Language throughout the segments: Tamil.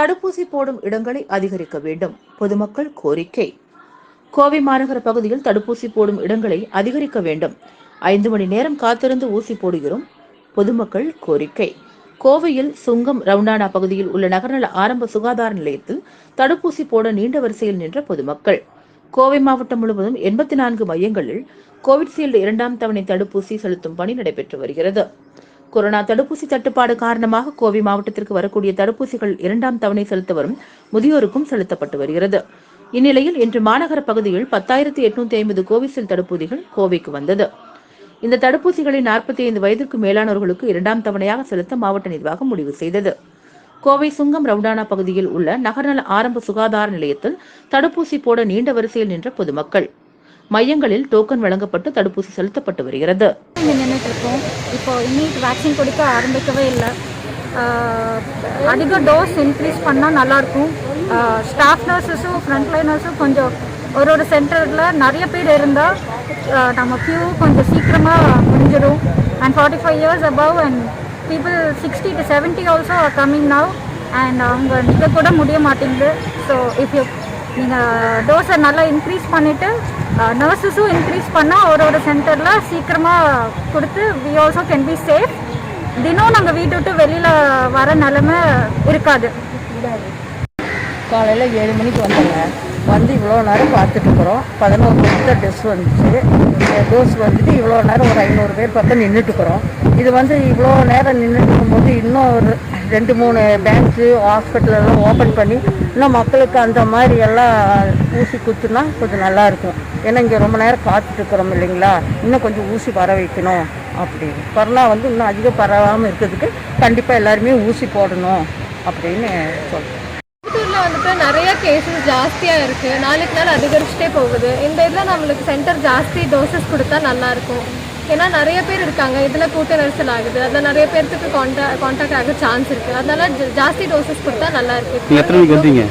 தடுப்பூசி போடும் இடங்களை அதிகரிக்க வேண்டும். பொதுமக்கள் கோரிக்கை. கோவை மாநகர பகுதியில் தடுப்பூசி போடும் இடங்களை அதிகரிக்க வேண்டும். ஐந்து மணி நேரம் காத்திருந்து ஊசி போடுகிறோம். பொதுமக்கள் கோரிக்கை. கோவையில் சுங்கம் ரவுண்டானா பகுதியில் உள்ள நகர்நல ஆரம்ப சுகாதார நிலையத்தில் தடுப்பூசி போட நீண்ட வரிசையில் நின்ற பொதுமக்கள். கோவை மாவட்டம் முழுவதும் எண்பத்தி நான்கு மையங்களில் கோவிட்ஷீல்டு இரண்டாம் தவணை தடுப்பூசி செலுத்தும் பணி நடைபெற்று வருகிறது. கொரோனா தடுப்பூசி தட்டுப்பாடு காரணமாக கோவை மாவட்டத்திற்கு வரக்கூடிய தடுப்பூசிகள் இரண்டாம் தவணை செலுத்த வரும் முதியோருக்கும் செலுத்தப்பட்டு வருகிறது. இந்நிலையில் இன்று மாநகர பகுதியில் பத்தாயிரத்தி எட்நூத்தி ஐம்பது கோவிஷீல்டு தடுப்பூசிகள் கோவைக்கு வந்தது. இந்த தடுப்பூசிகளை நாற்பத்தி ஐந்து வயதிற்கு மேலானவர்களுக்கு இரண்டாம் தவணையாக செலுத்த மாவட்ட நிர்வாகம் முடிவு செய்தது. கோவை சுங்கம் ரவுண்டானா பகுதியில் உள்ள நகர்நல ஆரம்ப சுகாதார நிலையத்தில் தடுப்பூசி போட நீண்ட வரிசையில் நின்ற பொதுமக்கள். மையங்களில் டோக்கன் வழங்கப்பட்டு தடுப்பூசி செலுத்தப்பட்டு வருகிறது. நின்றுட்டு இருக்கோம் இப்போ இன்னைக்கு வேக்சின் கொடுக்க ஆரம்பிக்கவே இல்லை. அதிக டோஸ் இன்க்ரீஸ் பண்ணால் நல்லாயிருக்கும். ஸ்டாஃப் நர்சஸும் ஃப்ரண்ட்லைனர்ஸும் கொஞ்சம் ஒரு ஒரு சென்டரில் நிறைய பேர் இருந்தால் நம்ம க்யூ கொஞ்சம் சீக்கிரமாக முடிஞ்சிடும். And forty five years above and people sixty to seventy also are coming now and அவங்க நிற்க கூட முடிய மாட்டேங்குது. ஸோ இஃப் யூ நீங்கள் டோஸை நல்லா இன்க்ரீஸ் பண்ணிவிட்டு நர்சஸும் இன்க்ரீஸ் பண்ணால் ஒரு ஒரு சென்டரில் சீக்கிரமாக கொடுத்து we also can be safe தினம் நாங்கள் வீட்டு விட்டு வெளியில் வர நிலமை இருக்காது. காலையில் ஏழு மணிக்கு வந்தோங்க. வந்து இவ்வளோ நேரம் பார்த்துட்டு இருக்கிறோம். பதினோரு மணிக்கு டெஸ்ட் வந்துச்சு. டோஸ் வந்துட்டு இவ்வளோ நேரம் ஒரு ஐநூறு பேர் பக்கம் நின்றுட்டுக்குறோம் இது வந்து இவ்வளோ நேரம் நின்றுட்டு இருக்கும்போது இன்னும் ஒரு ரெண்டு மூணு பேங்க்ஸு ஹாஸ்பிட்டலெல்லாம் ஓப்பன் பண்ணி இன்னும் மக்களுக்கு அந்த மாதிரி எல்லாம் ஊசி குத்துனா கொஞ்சம் நல்லாயிருக்கும் ஏன்னா இங்கே ரொம்ப நேரம் காத்துட்ருக்குறோம் இல்லைங்களா? இன்னும் கொஞ்சம் ஊசி வர வைக்கணும் அப்படின்னு. கொரோனா வந்து இன்னும் அதிகம் பரவாமல் இருக்கிறதுக்கு கண்டிப்பாக எல்லாருமே ஊசி போடணும் அப்படின்னு சொல்கிறேன் கோயம்புத்தூர்ல வந்துட்டு நிறைய கேசஸ் ஜாஸ்தியாக இருக்குது நாளுக்கு நாள் அதிகரிச்சுட்டே போகுது. இந்த இதில் நம்மளுக்கு சென்டர் ஜாஸ்தி டோசஸ் கொடுத்தா நல்லா இருக்கும். ஏன்னா நிறைய பேர் இருக்காங்க. இதுல கூட்ட நெரிசல் ஆகுது. அதில் நிறைய பேர்த்துக்கு கான்டா கான்டாக்ட் ஆக சான்ஸ் இருக்கு. அதனால ஜாஸ்தி டோசஸ் கொடுத்தா நல்லா இருக்கு. நீங்கள் எத்தனை மணிக்கு வந்தீங்க?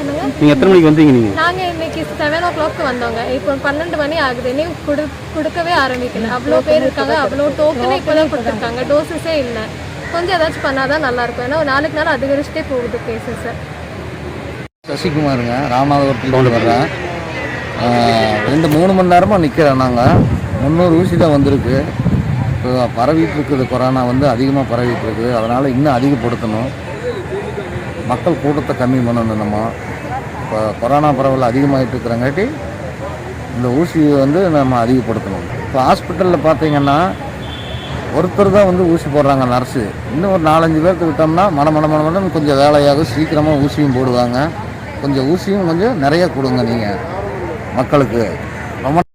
என்னங்க? நீங்கள் எத்தனை மணிக்கு வந்தீங்க நீங்கள் நாங்க இன்னைக்கு செவன் ஓ கிளாக் வந்தோங்க. இப்போ பன்னெண்டு மணி ஆகுது. இன்னும் கொடு கொடுக்கவே ஆரம்பிக்கல. அவ்வளோ பேர் இருக்காங்க. அவ்வளோ டோக்கனே இப்போதான் கொடுத்துருக்காங்க. டோசஸே இல்லை. கொஞ்சம் ஏதாச்சும் பண்ணாதான் நல்லா இருக்கும். ஏன்னா நாளுக்கு நாள் அதிகரிச்சுட்டே போகுது கேசஸ் சசிகுமாருங்க. ராமநாதபுரத்துலேருந்து வர்றேன். ரெண்டு மூணு மணி நேரமாக நிற்கிறோம் நாங்கள் முந்நூறு ஊசி தான் வந்திருக்கு. இப்போ பரவிட்டு இருக்குது கொரோனா வந்து அதிகமாக பரவிட்டு இருக்குது அதனால் இன்னும் அதிகப்படுத்தணும். மக்கள் கூட்டத்தை கம்மி பண்ணணும் நம்ம இப்போ கொரோனா பரவல் அதிகமாகிட்டு இருக்கிறங்காட்டி இந்த ஊசியை வந்து நம்ம அதிகப்படுத்தணும். இப்போ ஹாஸ்பிட்டலில் பார்த்தீங்கன்னா ஒருத்தர் தான் வந்து ஊசி போடுறாங்க நர்ஸு. இன்னும் ஒரு நாலஞ்சு பேர்த்து விட்டோம்னா மன மன மன கொஞ்சம் வேலையாகும் சீக்கிரமாக ஊசியும் போடுவாங்க. கொஞ்சம் ஊசியும் கொஞ்சம் நிறைய கொடுங்க நீங்கள் மக்களுக்கு. ரொம்ப